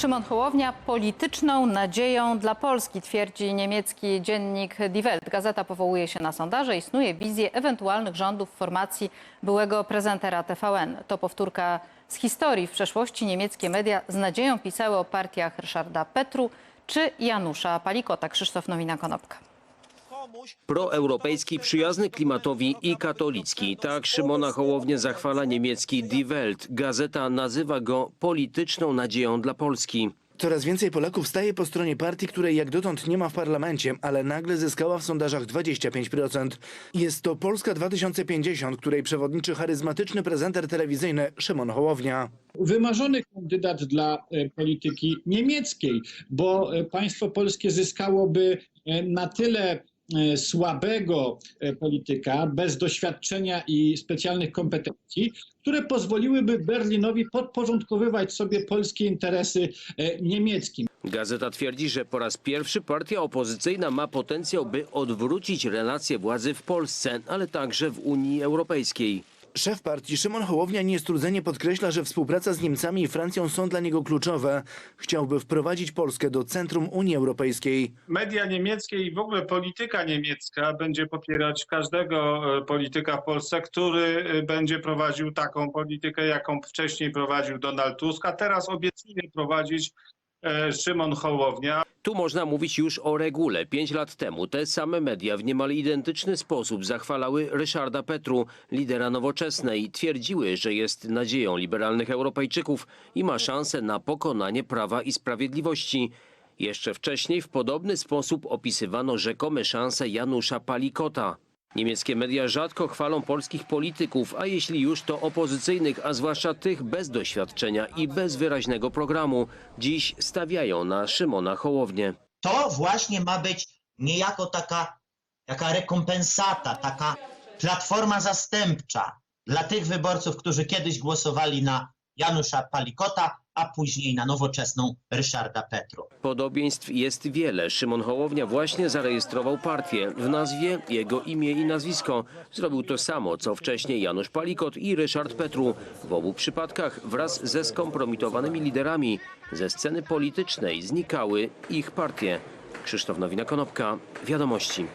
Szymon Hołownia polityczną nadzieją dla Polski, twierdzi niemiecki dziennik Die Welt. Gazeta powołuje się na sondaże i snuje wizję ewentualnych rządów formacji byłego prezentera TVN. To powtórka z historii. W przeszłości niemieckie media z nadzieją pisały o partiach Ryszarda Petru czy Janusza Palikota. Krzysztof Nowina-Konopka. Proeuropejski, przyjazny klimatowi i katolicki. Tak Szymona Hołownię zachwala niemiecki Die Welt. Gazeta nazywa go polityczną nadzieją dla Polski. Coraz więcej Polaków staje po stronie partii, której jak dotąd nie ma w parlamencie, ale nagle zyskała w sondażach 25%. Jest to Polska 2050, której przewodniczy charyzmatyczny prezenter telewizyjny Szymon Hołownia. wymarzony kandydat dla e, polityki niemieckiej, bo e, państwo polskie zyskałoby e, na tyle słabego e, polityka, bez doświadczenia i specjalnych kompetencji, które pozwoliłyby Berlinowi podporządkowywać sobie polskie interesy e, niemieckim. Gazeta twierdzi, że po raz pierwszy partia opozycyjna ma potencjał, by odwrócić relacje władzy w Polsce, ale także w Unii Europejskiej. Szef partii Szymon Hołownia niestrudzenie podkreśla, że współpraca z Niemcami i Francją są dla niego kluczowe. Chciałby wprowadzić Polskę do centrum Unii Europejskiej. media niemieckie i w ogóle polityka niemiecka będzie popierać każdego e, polityka w Polsce, który e, będzie prowadził taką politykę, jaką wcześniej prowadził Donald Tusk, a teraz obiecuje prowadzić e, Szymon Hołownia. Tu można mówić już o regule. Pięć lat temu te same media w niemal identyczny sposób zachwalały Ryszarda Petru, lidera nowoczesnej. Twierdziły, że jest nadzieją liberalnych Europejczyków i ma szansę na pokonanie prawa i sprawiedliwości. Jeszcze wcześniej w podobny sposób opisywano rzekome szanse Janusza Palikota. Niemieckie media rzadko chwalą polskich polityków, a jeśli już to opozycyjnych, a zwłaszcza tych bez doświadczenia i bez wyraźnego programu. Dziś stawiają na Szymona Hołownię. to właśnie ma być niejako taka, taka rekompensata, taka platforma zastępcza dla tych wyborców, którzy kiedyś głosowali na Janusza Palikota, a później na nowoczesną Ryszarda Petru. Podobieństw jest wiele. Szymon Hołownia właśnie zarejestrował partię. W nazwie jego imię i nazwisko. Zrobił to samo, co wcześniej Janusz Palikot i Ryszard Petru. W obu przypadkach wraz ze skompromitowanymi liderami ze sceny politycznej znikały ich partie. Krzysztof Nowina-Konopka, Wiadomości.